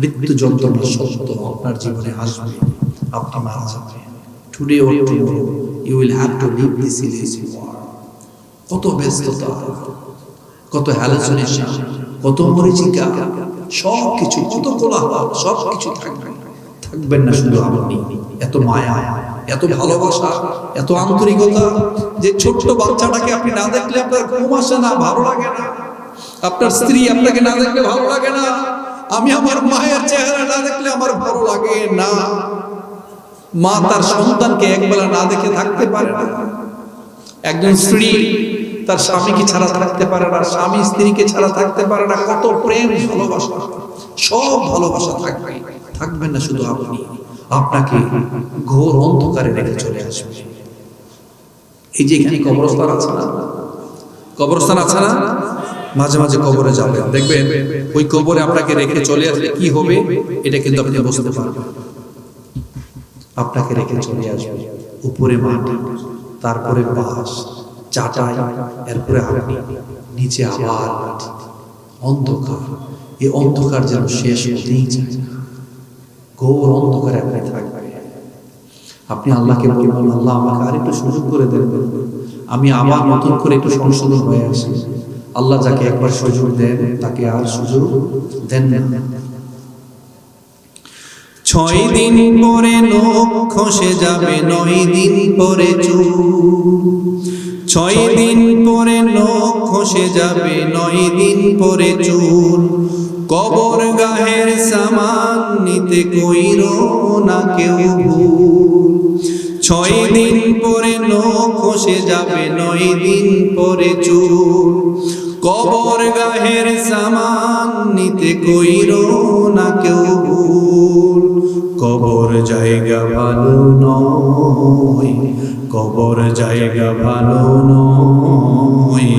মৃত্যু যন্ত্রণা সত্য আপনার জীবনে আসবে, আপনি মারা যাবেন। Today you will have to leave this কত ব্যস্ততা, কত হ্যালোসিনেশন কত মরিচিকা সব কিছু কত কোলাহল সব কিছু থাকবে। থাকবেন না শুধু আপনি। এত মায়া, এত ভালোবাসা, এত আন্তরিকতা যে ছোট্ট বাচ্চাটাকে আপনি না দেখলে আপনার ঘুম আসে না, ভালো লাগে না। আপনার স্ত্রী আপনাকে না দেখলে ভালো লাগে না। আমি আমার মায়ের চেহারা না দেখলে আমার ভালো লাগে না। মা তার সন্তানকে একবেলা না দেখে থাকতে পারে না। একজন স্ত্রী তার স্বামীকে ছাড়া থাকতে পারে না, স্বামী স্ত্রীকে ছাড়া থাকতে পারে না। কত প্রেম, ভালোবাসা, সব ভালোবাসা থাকবে। থাকবেন না শুধু আপনি, আপনাকে ঘোর অন্ধকারে রেখে চলে আসবে। এই যে এখানে কবরস্থান আছে না? কবরস্থান আছে না? মাঝে মাঝে কবরে যাবেন দেখবেন, ওই কবরে আপনাকে রেখে চলে আসলে কি হবে? এটা কিন্তু আপনি বুঝতে পারবেন। আপনাকে রেখে চলে আসবে। উপরে মাটি তারপরে বাঁশ চাটাই, এরপরে আপনি নিচে আবার মাটি অন্ধকার, এই অন্ধকার যেন শেষ হতেই চায় ঘোর অন্ধকারে আপনি থাকবেন আপনি আল্লাহকে বলবেন, আল্লাহ, আমাকে আর একটু সুযোগ করে দেন। আমি আবার নতুন করে একটু সংশোধন হয়ে আসি। আল্লাহ যাকে একবার সুযোগ দেন, তাকে আর সুযোগ দেন ছয় দিন পরে নখ খসে যাবে, নয় দিন পরে চুল ছয় দিন পরে নখ খসে যাবে, নয় দিন পরে চুল কবর গাহের সামান নিতে কইর না কেউ ভুল। ছয় দিন পরে নখ খসে যাবে নয় দিন পরে চুল কবর গাহের সামান নিতে কইর না কেউ ভুল। কবর জায়গা ভালো নয়, কবর জায়গা ভালো নয়।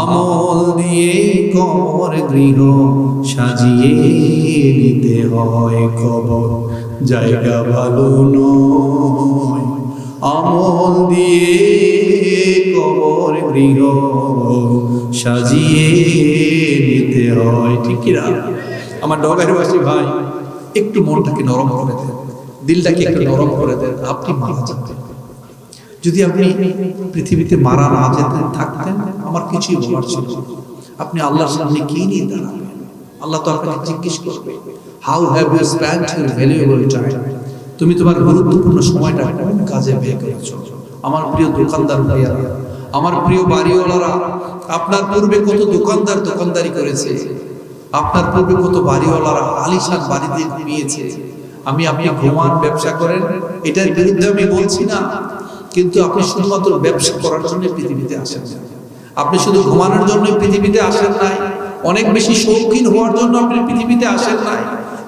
আমল দিয়ে কবর গৃহ সাজিয়ে নিতে হয়, কবর জায়গা ভালো নয়। আমল দিয়ে কবর গৃহ সাজিয়ে নিতে হয়, ঠিক আমার ডগার বাসী ভাই। একটু মনটাকে নরম করে দেন, দিলটাকে একটু নরম করে দেন, আপনি মারা যাবেন যদি আপনি পৃথিবীতে মারা না যেতেন, থাকতেন, আমার কিছুই বলার ছিল আপনি আল্লাহর সামনে কি নিয়ে দাঁড়াবেন? আল্লাহ তো আপনাকে জিজ্ঞেস করবে how have you spent your valuable time তুমি তোমার গুরুত্বপূর্ণ সময়টা কোন কাজে ব্যয় করেছ? আমার প্রিয় দোকানদার ভাইয়ারা, আমার প্রিয় বাড়িওয়ালারা, আপনার পূর্বে কত দোকানদার দোকানদারি করেছে আপনার পূর্বে কত বাড়িওয়ালারা আলিশান বাড়িতে ঘুমিয়েছে। আমি আপনি ঘুমান, ব্যবসা করেন, এটার বিরুদ্ধে আমি বলছি না। কিন্তু আপনি শুধুমাত্র ব্যবসা করার জন্য পৃথিবীতে আসেন আপনি শুধু ঘুমানোর জন্য পৃথিবীতে আসেন নাই, অনেক বেশি শৌখিন হওয়ার জন্য আপনি পৃথিবীতে আসেন নাই।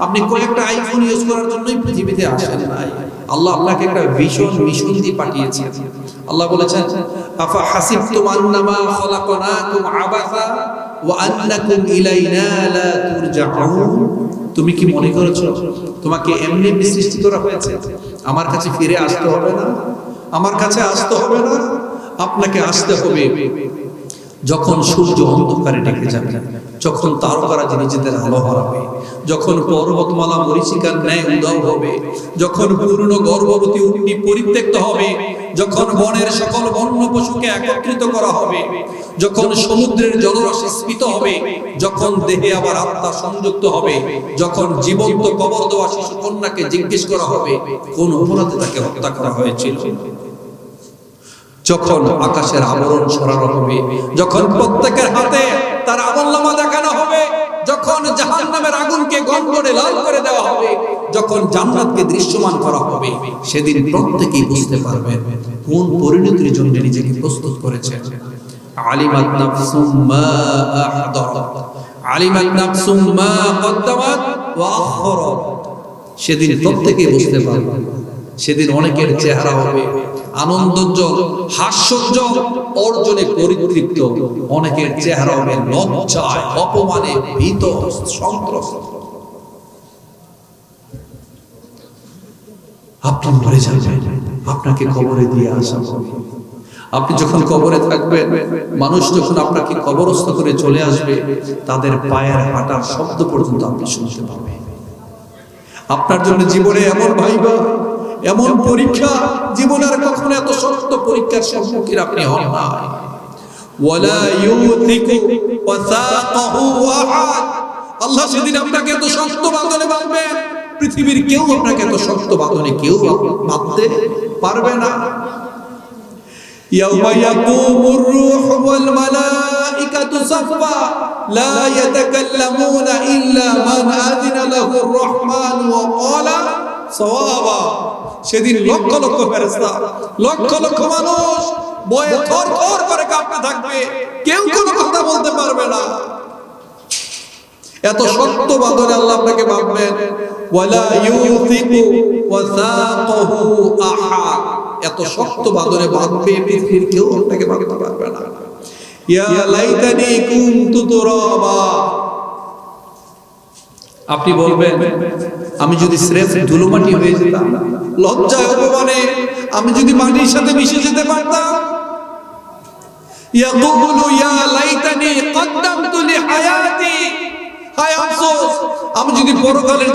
আপনি কয়েকটা আইফোন ইউজ করার জন্যই পৃথিবীতে আসেন নাই। আল্লাহ আপনাকে একটা ভীষণ মিশন দিয়ে পাঠিয়েছেন। আল্লাহ বলেছেন, আফা হাসিবতুম আন্নামা খলাকনাকুম আবাসা? তুমি কি মনে করেছ, তোমাকে এমনি এমনি সৃষ্টি করা হয়েছে? আমার কাছে ফিরে আসতে হবে না? আমার কাছে আসতে হবে না? আপনাকে আসতে হবে। যখন সূর্য অন্ধকারে ডেকে যাবে, যখন তারকারা নিজেদের আলো হারাবে যখন পর্বতমালা মরিচিকার ন্যায় উদাও হবে, যখন পূর্ণ গর্ভবতী উটনি পরিত্যক্ত হবে, যখন বনের সকল বন্য পশুকে একত্রিত করা হবে, যখন সমুদ্রের জলরাশি স্ফীত হবে, যখন দেহে আবার আত্মা সংযুক্ত হবে, যখন জীবন্ত কবর দেওয়া শিশু কন্যাকে জিজ্ঞেস করা হবে, কোন অপরাধে তাকে হত্যা করা হয়েছিল? যখন আকাশের আবরণ সরানো হবে, যখন প্রত্যেকের হাতে তার আমলনামা দেখানো যখন জাহান্নামের আগুনকে গন্ধরে লাল করে দেওয়া হবে, যখন জান্নাতকে দৃশ্যমান করা হবে, সেদিন প্রত্যেকেই বুঝতে পারবেন কোন পরিণতির জন্য নিজেকে প্রস্তুত করেছেন। আলিমাত নাফসুম মা আহদারাত আলিমাত নাফসুম মা কদ্দামাত ওয়া আখখারাত সেদিন প্রত্যেকেই বুঝতে পারবে। সেদিন অনেকের চেহারা হবে আনন্দোজ্জ্বল, হাস্যোজ্জ্বল, অর্জনে পরিতৃপ্ত। অনেকের চেহারা হবে লজ্জায়, অপমানে ভীত, সন্ত্রস্ত। আপনি মরে যাবেন। আপনাকে কবরে দিয়ে আসা আপনি যখন কবরে থাকবেন, মানুষ যখন আপনাকে কবরস্থ করে চলে আসবে, তাদের পায়ের হাঁটার শব্দ পর্যন্ত আপনি শুনতে পাবেন। আপনার জন্য জীবনে এমন ভাইবা এমন পরীক্ষা জীবনের কখনো এত শক্ত পরীক্ষার সম্মুখীন আপনি হন না ওয়ালা ইউথিকু ওয়াসাকাহু আহাদ আল্লাহ সেদিন আপনাকে এত শক্ত বাঁধনে বাঁধবেন পৃথিবীর কেউ আপনাকে এত শক্ত বাঁধনে কেউ বাঁধতে পারবে না يوم يقوم الروح والملائكة صفا لا يتكلمون إلا من أذن له الرحمن وقال صوابا সেদিন লক্ষ লক্ষ ফেরেশতা, লক্ষ লক্ষ মানুষ বয়ে থর থর করে কাঁপতে থাকবে। কেউ কোনো কথা বলতে পারবে না। এত শক্ত বাদরে আল্লাহ আপনাকে ভাববেন। ওয়ালা আহাদ এত শক্ত পৃথিবীর কেউ আপনাকে বাঁধতে পারবে না। ইয়া লাইতানি কুনতু তুরাবা। আপনি বলবেন, আমি যদি স্রেফ ধুলোমাটি হয়ে যেতাম, লজ্জায় অপমানে আমি যদি মাটির সাথে মিশে যেতে পারতাম। আমি যদি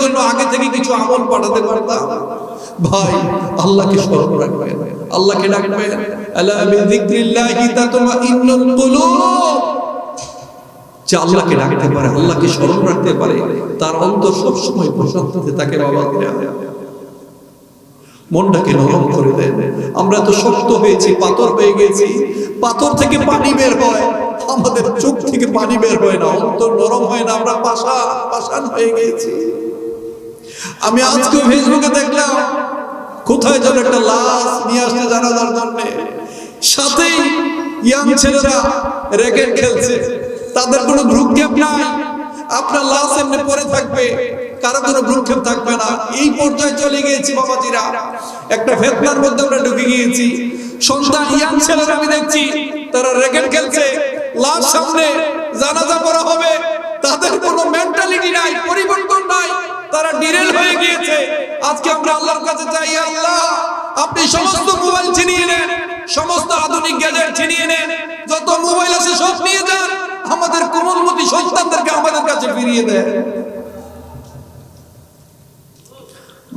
জন্য আগে থেকে কিছু আমল পাঠাতে পারতাম। ভাই, আল্লাহকে আল্লাহকে ডাকবেন। আলা যে আল্লাহকে ডাকতে পারে, আল্লাহকে স্মরণ রাখতে পারে, তার অন্তর সবসময় প্রশান্তিতে তাকে বাবা। মনটাকে নরম করে দেয়। আমরা তো শক্ত হয়েছি, পাথর হয়ে গেছি। পাথর থেকে পানি বের হয়। আমাদের চোখ থেকে পানি বের হয় না, অন্তর নরম হয় না, আমরা পাশা পাশান হয়ে গেছি। আমি আজকে ফেসবুকে দেখলাম, কোথায় যেন একটা লাশ নিয়ে আসতে জানাজার জন্য। সাথেই ইয়াং ছেলেরা র্যাকেট খেলছে। তাদের কোনো ভ্রুক্ষেপ নাই। আপনার লাশ এমনি পরে থাকবে, কারও কোনো ভ্রুক্ষেপ থাকবে না। এই পর্যায়ে চলে গিয়েছি বাবাজিরা। একটা ফেতনার মধ্যে আমরা ঢুকে গিয়েছি। সন্তান, ইয়াং আমি দেখছি, তারা র্যাকেট খেলছে। লাশ সামনে জানাজা করা হবে। তাদের কোনো মেন্টালিটি নাই, পরিবর্তন নাই। তারা ডিরেল হয়ে গিয়েছে। আজকে আমরা আল্লাহর কাছে চাই আল্লাহ, আপনি সমস্ত মোবাইল ছিনিয়ে নেন। সমস্ত আধুনিক গ্যাজেট ছিনিয়ে নেন। যত মোবাইল আছে সব নিয়ে যান। আমাদের কোমলমতি সন্তানদেরকে আমাদের কাছে ফিরিয়ে দেন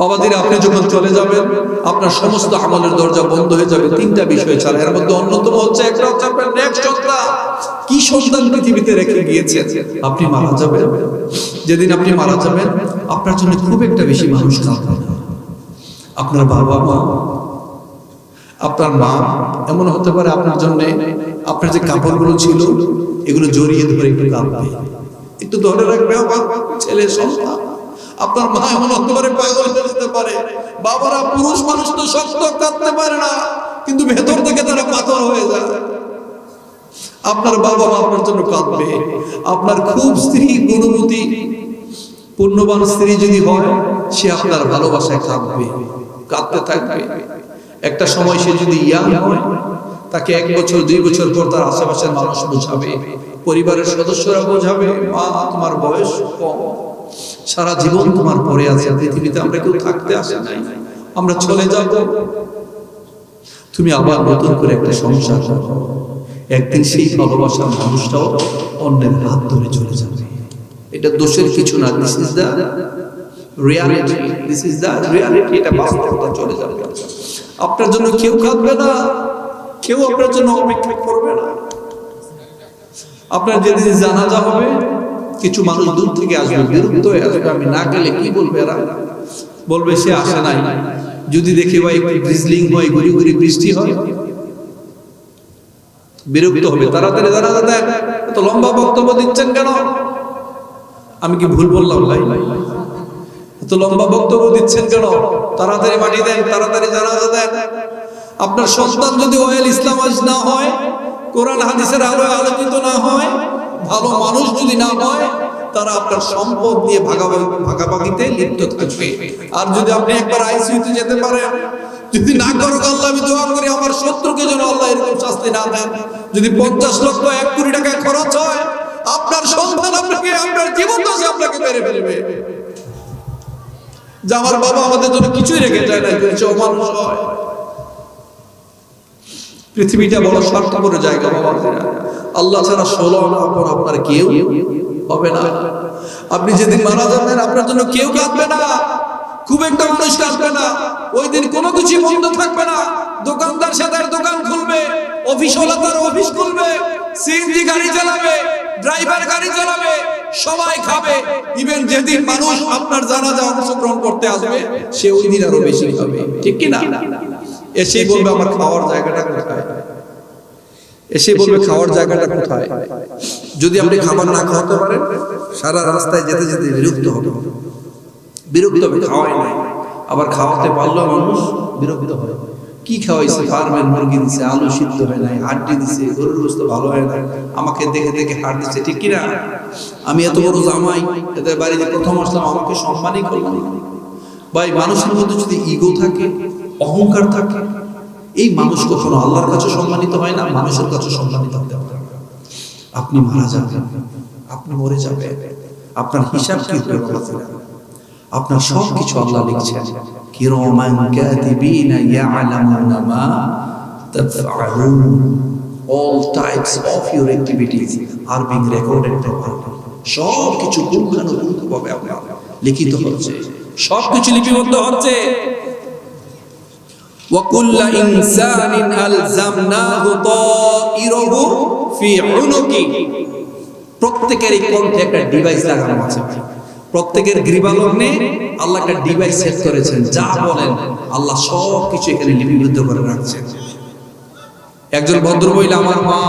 বাবাদিরা, আপনি যখন চলে যাবেন, আপনার সমস্ত আমলের দরজা বন্ধ হয়ে যাবে। তিনটা বিষয় ছাড়া। এর মধ্যে অন্যতম হচ্ছে, একটা হচ্ছে আপনার নেক্সট সন্তান কি সন্তান পৃথিবীতে রেখে গিয়েছে? আপনি মারা যাবেন। যেদিন আপনি মারা যাবেন, আপনার জন্য খুব একটা বেশি মানুষ কাঁদবে আপনার। বাবা মা, আপনার মা এমন হতে পারে আপনার জন্য আপনার যে কাপড়গুলো ছিল এগুলো জড়িয়ে ধরে একটু কাঁদবে একটু ধরে রাখবে আমার ছেলে, সন্তান। আপনার মা এমন হতে পারে পাগল হয়ে পারে। বাবারা, পুরুষ মানুষ তো শক্ত কাঁদতে পারে না। কিন্তু ভেতর থেকে তারা পাথর হয়ে যায়। আপনার বাবা মা আপনার জন্য কাঁদবে। আপনার খুব স্ত্রী গুণবতী পুণ্যবান স্ত্রী যদি হয়, সে আপনার ভালোবাসায় কাঁদবে, কাঁদতে থাকবে। একটা সময় সে যদি ইয়াং হয় তাকে এক বছর, দুই বছর পর তার আশেপাশের মানুষ বোঝাবে, পরিবারের সদস্যরা বোঝাবে, মা, তোমার বয়স কম। সারা জীবন তোমার পরে আছে, পৃথিবীতে আমরা কেউ থাকতে আসে নাই। আমরা চলে যাব। তুমি আবার নতুন করে একটা সংসার করো। একদিন সেই ভালোবাসার মানুষটাও অন্যের হাত ধরে চলে যাবে। এটা দোষের কিছু না this is the reality this is the reality এটা বাস্তবতা, চলে যাবে। আপনার জন্য কেউ কাঁদবে না। কেউ আপনার জন্য অপেক্ষা করবে না। আপনার যেদিন জানাজা হবে, কিছু মানুষ দূর থেকে আসবে, বিরক্ত হয়ে আসবে। আমি না গেলে কি বলবে এরা? বলবে, সে আসে নাই। যদি দেখে, ভাই ব্রিজলিং হয়, গুড়ি গুড়ি বৃষ্টি হয়। বিরক্ত হবে। তাড়াতাড়ি জানাজা দেন। এত লম্বা বক্তব্য দিচ্ছেন কেন? আমি কি ভুল বললাম, ভাই? এত লম্বা বক্তব্য দিচ্ছেন কেন? তাড়াতাড়ি মাটি দেন, তাড়াতাড়ি জানাজা দেন। আপনার সন্তান যদি ওয়েল ইসলাম আজ না হয়, কোরআন হাদিসের আলো আলোকিত না হয়, ভালো মানুষ যদি না হয়, তারা আপনার সম্পদ নিয়ে ভাগাভাগি ভাগাভাগিতে লিপ্ত থাকবে। আর যদি আপনি একবার আইসিইউতে যেতে পারেন, যদি না করো আল্লাহ, আমি দোয়া করি, আমার শত্রুকে যেন আল্লাহ এরকম শাস্তি না দেন। যদি পঞ্চাশ লক্ষ, এক কোটি টাকা খরচ হয়, আপনার সন্তান আপনাকে, আপনার জীবন দশে আপনাকে মেরে ফেলবে। যে আমার বাবা আমাদের জন্য কিছুই রেখে যায় না যদি সে হয়। পৃথিবীটা বড় স্বার্থপরের জায়গা, বাবা আল্লাহ ছাড়া ষোলো আপন আপনার কেউ হবে না। আপনি যেদিন মারা যাবেন, আপনার জন্য কেউ কাঁদবে না। খুব একটা মানুষ কাঁদবে না। ওই দিন কোনো কিছু বন্ধ থাকবে না। দোকানদার সে তার দোকান খুলবে অফিসওয়ালা তার অফিস খুলবে সিএনজি গাড়ি চালাবে, ড্রাইভার গাড়ি চালাবে, সবাই খাবে। ইভেন যেদিন মানুষ আপনার জানাজা অংশগ্রহণ করতে আসবে, সে ওই দিন আরও বেশি খাবে। ঠিক কি না? এসেই বলবে আমার খাওয়ার জায়গাটা কোথায়? এসে বলবে খাওয়ার জায়গাটা কোথায়? যদি আপনি খাবার না খাওয়াতে পারেন সারা রাস্তায় যেতে যেতে বিরক্ত হবে। বিরক্ত হবে। খাওয়াই নাই। আবার খাওয়াতে পারলেও মানুষ বিরক্ত হয় কি খাওয়াইছে? ফার্মের মুরগি দিছে আলু সিদ্ধ হয় নাই হাড্ডি দিছে গরুর গোস্ত ভালো হয় না আমাকে দেখে দেখে হাড় দিচ্ছে ঠিক কিনা? আমি এত বড় জামাই এদের বাড়িতে প্রথম আসলাম আমাকে সম্মানই করলাম ভাই মানুষের মধ্যে যদি ইগো থাকে অহংকার থাকে এই মানুষ কখনো আল্লাহর কাছে সম্মানিত হয় না, মানুষের কাছে সম্মানিত হতে। আপনি মারা যাবেন, আপনি মরে যাবেন, আপনার হিসাব কি আপনার সব কিছু আল্লাহ লিখছেন। মা তাফআলুন। সব কিছু লিখিত হচ্ছে। সব কিছু লিপিবদ্ধ হচ্ছে। وكل إنسان ألزمناه طائره في عنقه প্রত্যেকেরই কণ্ঠে একটা ডিভাইস লাগানো আছে প্রত্যেকের গৃবালগ্নে আল্লাহ একটা ডিভাইস সেট করেছেন যা বলেন আল্লাহ সব কিছু এখানে লিপিবদ্ধ করে রাখছেন একজন ভদ্র মহিলা আমার মা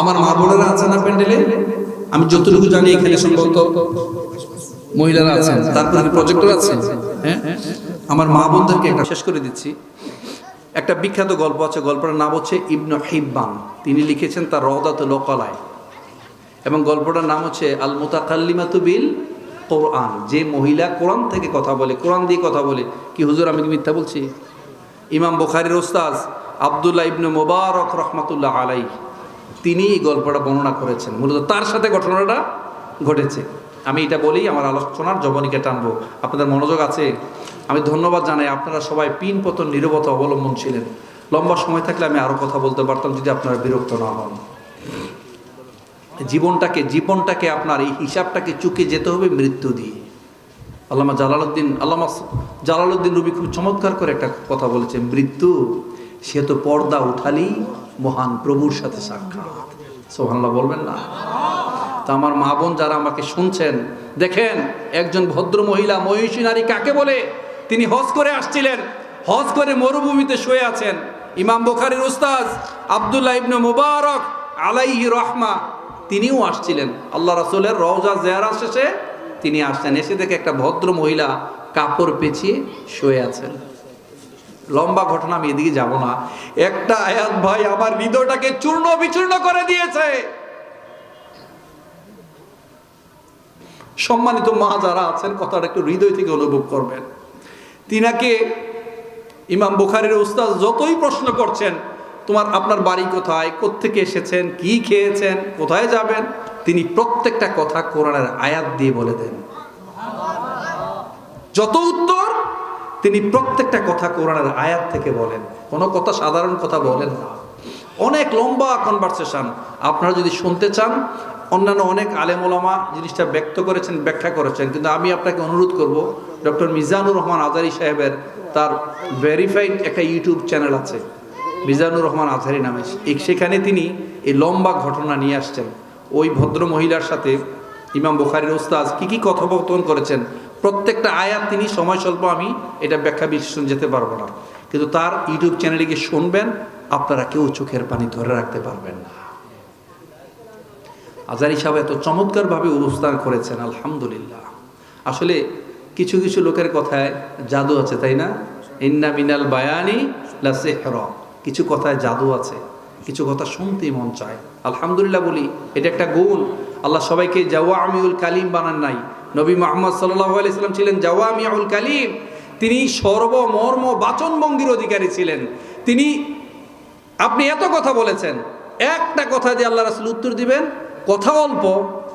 আমার মা বোনেরা আছে না প্যান্ডেলে আমি যতটুকু জানি এখানে সম্ভবত মহিলারা আছেন তারপরে প্রজেক্টর আছে হ্যাঁ আমার মা বোনদেরকে একটা শেষ করে দিচ্ছি একটা বিখ্যাত গল্প আছে, গল্পটার নাম হচ্ছে ইবনু হিব্বান। তিনি লিখেছেন তার রহদাত লোকালায়। এবং গল্পটার নাম হচ্ছে আল মোতাকাল্লিমাতু বিল কোরআন। যে মহিলা কোরআন থেকে কথা বলে, কোরআন দিয়ে কথা বলে। কি হুজুর, আমি কি মিথ্যা বলছি? ইমাম বুখারির ওস্তাজ আবদুল্লাহ ইবনু মোবারক রহমাতুল্লাহ আলাই তিনি এই গল্পটা বর্ণনা করেছেন। মূলত তার সাথে ঘটনাটা ঘটেছে। আমি এটা বলেই আমার আলোচনার জবনিকে টানবো। আপনাদের মনোযোগ আছে? আমি ধন্যবাদ জানাই, আপনারা সবাই পিন পতন নিরবতা অবলম্বন ছিলেন। লম্বা সময় থাকলে আমি আরও কথা বলতে পারতাম যদি আপনারা বিরক্ত না হন। জীবনটাকে জীবনটাকে আপনার, এই হিসাবটাকে চুকে যেতে হবে মৃত্যু দিয়ে। আল্লামা জালালউদ্দিন আল্লামা জালালউদ্দিন রবি খুব চমৎকার করে একটা কথা বলেছে মৃত্যু সে তো পর্দা উঠালি মহান প্রভুর সাথে সাক্ষাৎ। সোহান্লাহ বলবেন না? তা আমার মা বোন যারা আমাকে শুনছেন, দেখেন, একজন ভদ্র মহিলা মহিষী নারী কাকে বলে? তিনি হজ করে আসছিলেন। হজ করে মরুভূমিতে শুয়ে আছেন। ইমাম বুখারির উস্তাজ আবদুল্লাহ ইবনে মুবারক আলাইহি রহমা, তিনিও আসছিলেন। আল্লাহ রাসুলের রওজা জিয়ারা শেষে তিনি আসছেন। এসে দেখে একটা ভদ্র মহিলা কাপড় পেঁচিয়ে শুয়ে আছেন। লম্বা ঘটনা, আমি এদিকে যাব না। একটা আয়াত, ভাই, আমার হৃদয়টাকে চূর্ণ বিচূর্ণ করে দিয়েছে। সম্মানিত মা যারা আছেন, কথাটা একটু হৃদয় থেকে অনুভব করবেন। তিনাকে ইমাম বুখারের উস্তাদ যতই প্রশ্ন করছেন, তোমার, আপনার বাড়ি কোথায়? কোত্থেকে এসেছেন? কি খেয়েছেন? কোথায় যাবেন? তিনি প্রত্যেকটা কথা কোরআনের আয়াত দিয়ে বলে দেন। যত উত্তর তিনি প্রত্যেকটা কথা কোরআনের আয়াত থেকে বলেন। কোনো কথা সাধারণ কথা বলেন না। অনেক লম্বা কনভারসেশন আপনারা যদি শুনতে চান, অন্যান্য অনেক আলেমোলামা জিনিসটা ব্যক্ত করেছেন, ব্যাখ্যা করেছেন, কিন্তু আমি আপনাকে অনুরোধ করব ডক্টর মিজানুর রহমান আজারি সাহেবের তার ভেরিফাইড একটা ইউটিউব চ্যানেল আছে। মিজানুর রহমান আজহারি নামে। সেখানে তিনি এই লম্বা ঘটনা নিয়ে আসছেন। ওই ভদ্র মহিলার সাথে ইমাম বুখারির ওস্তাজ কি কি কথোপকথন করেছেন, প্রত্যেকটা আয়াত তিনি সময় স্বল্প আমি এটা ব্যাখ্যা বিশ্লেষণ যেতে পারব না। কিন্তু তার ইউটিউব চ্যানেলে গিয়ে শুনবেন, আপনারা কেউ চোখের পানি ধরে রাখতে পারবেন না। আজারি সাহেব এত চমৎকারভাবে অনুষ্ঠান করেছেন, আলহামদুলিল্লাহ। আসলে কিছু কিছু লোকের কথায় জাদু আছে, তাই না? ইন্না মিনাল বায়ানি লা সেহর কিছু কথায় জাদু আছে, কিছু কথা শুনতেই মন চায়। আলহামদুলিল্লাহ বলি, এটা একটা গুণ। আল্লাহ সবাইকে জাওয়ামিউল কালিম বানান নাই। নবী মোহাম্মদ সাল্লাহ আলাইসাল্লাম ছিলেন জাওয়ামিউল কালিম। তিনি সর্বমর্ম বাচনভঙ্গির অধিকারী ছিলেন। তিনি, আপনি এত কথা বলেছেন, একটা কথা যে আল্লাহ রাসুল উত্তর দিবেন, কথা অল্প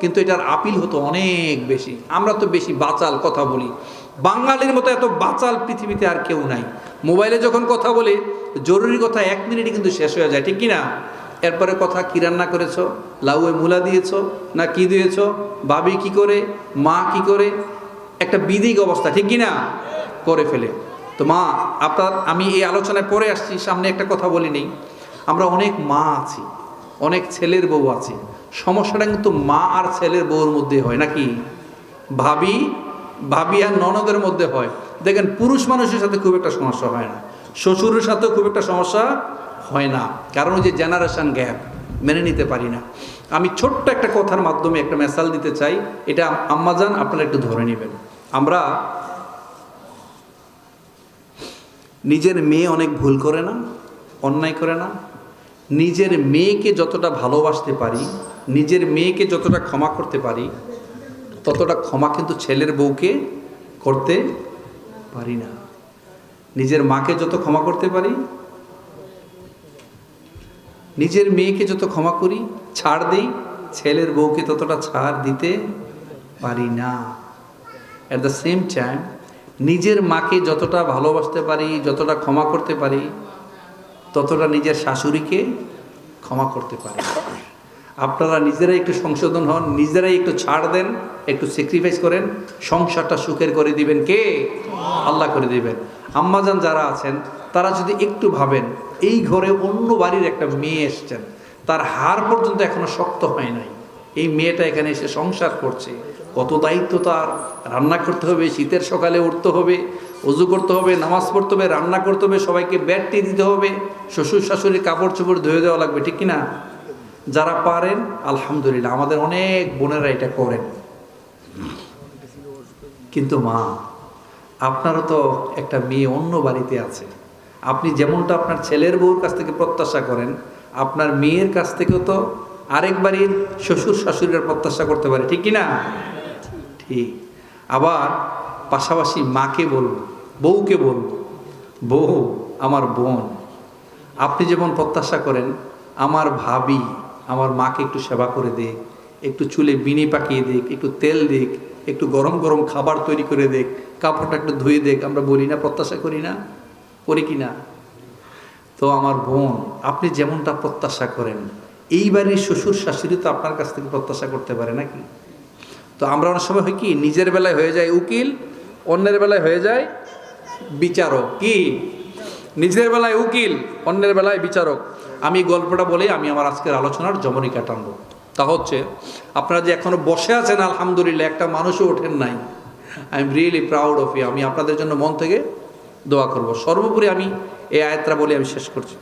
কিন্তু এটার আপিল হতো অনেক বেশি। আমরা তো বেশি বাচাল কথা বলি। বাঙালির মতো এত বাচাল পৃথিবীতে আর কেউ নাই। মোবাইলে যখন কথা বলি, জরুরি কথা এক মিনিটে কিন্তু শেষ হয়ে যায়, ঠিক কি না? এরপরে কথা কি রান্না করেছ? লাউয়ে মূলা দিয়েছ? না কি দিয়েছ? বাবি কি করে? মা কি করে? একটা বিদিক অবস্থা, ঠিক কি না? করে ফেলে। তো মা, আপনার, আমি এই আলোচনায় পরে আসছি, সামনে একটা কথা বলি নেই। আমরা অনেক মা আছি। অনেক ছেলের বউ আছে। সমস্যাটা কিন্তু মা আর ছেলের বউর মধ্যে হয়, নাকি? ভাবি ভাবি আর ননদের মধ্যে হয়। দেখেন, পুরুষ মানুষের সাথে খুব একটা সমস্যা হয় না। শ্বশুরের সাথেও খুব একটা সমস্যা হয় না। কারণ ওই যে জেনারেশান গ্যাপ মেনে নিতে পারি না। আমি ছোট্ট একটা কথার মাধ্যমে একটা মেসাল দিতে চাই। এটা আম্মাজান আপনারা একটু ধরে নেবেন। আমরা নিজের মেয়ে অনেক ভুল করে না, অন্যায় করে না নিজের মেয়েকে যতটা ভালোবাসতে পারি, নিজের মেয়েকে যতটা ক্ষমা করতে পারি, ততটা ক্ষমা কিন্তু ছেলের বউকে করতে পারি না। নিজের মাকে যত ক্ষমা করতে পারি, নিজের মেয়েকে যত ক্ষমা করি, ছাড় দিই, ছেলের বউকে ততটা ছাড় দিতে পারি না। অ্যাট দ্য সেম টাইম নিজের মাকে যতটা ভালোবাসতে পারি, যতটা ক্ষমা করতে পারি ততটা নিজের শাশুড়িকে ক্ষমা করতে পারে আপনারা নিজেরাই একটু সংশোধন হন, নিজেরাই একটু ছাড় দেন, একটু স্যাক্রিফাইস করেন, সংসারটা সুখের করে দিবেন কে? আল্লাহ করে দিবেন। আম্মাজান যারা আছেন, তারা যদি একটু ভাবেন, এই ঘরে অন্য বাড়ির একটা মেয়ে এসছেন, তার হার পর্যন্ত এখনও শক্ত হয় নাই। এই মেয়েটা এখানে এসে সংসার করছে। কত দায়িত্ব তার। রান্না করতে হবে, শীতের সকালে উঠতে হবে অজু করতে হবে, নামাজ পড়তে হবে, রান্না করতে হবে, সবাইকে ব্যাটটি দিতে হবে, শ্বশুর শাশুড়ির কাপড় চোপড় ধুয়ে দেওয়া লাগবে, ঠিক কিনা? যারা পারেন, আলহামদুলিল্লাহ, আমাদের অনেক বোনেরা এটা করেন। কিন্তু মা, আপনারও তো একটা মেয়ে অন্য বাড়িতে আছে। আপনি যেমনটা আপনার ছেলের বউর কাছ থেকে প্রত্যাশা করেন, আপনার মেয়ের কাছ থেকেও তো আরেক বাড়ির শ্বশুর শাশুড়ির প্রত্যাশা করতে পারে, ঠিক কি না ঠিক। আবার পাশাপাশি মাকে বলব, বউকে বলব, বউ, আমার বোন, আপনি যেমন প্রত্যাশা করেন, আমার ভাবি, আমার মাকে একটু সেবা করে দিক একটু চুলে বিনি পাকিয়ে দিক একটু তেল দিক একটু গরম গরম খাবার তৈরি করে দিক কাপড়টা একটু ধুয়ে দিক আমরা বলি না, প্রত্যাশা করি না, করি কি না? তো আমার বোন, আপনি যেমনটা প্রত্যাশা করেন এই বাড়ির শ্বশুর শাশুড়ি তো আপনার কাছ থেকে প্রত্যাশা করতে পারে নাকি? তো আমরা অনেক সময় হয় কি, নিজের বেলায় হয়ে যায় উকিল অন্যের বেলায় হয়ে যায় বিচারক। কি? নিজের বেলায় উকিল, অন্যের বেলায় বিচারক। আমি গল্পটা বলে আমি আমার আজকের আলোচনার জমনিকা টানবো তা হচ্ছে, আপনারা যে এখনও বসে আছেন, আলহামদুলিল্লাহ, একটা মানুষও ওঠেন নাই। I am really proud of you আমি আপনাদের জন্য মন থেকে দোয়া করব। সর্বোপরি আমি এই আয়াতটা বলে আমি শেষ করছি।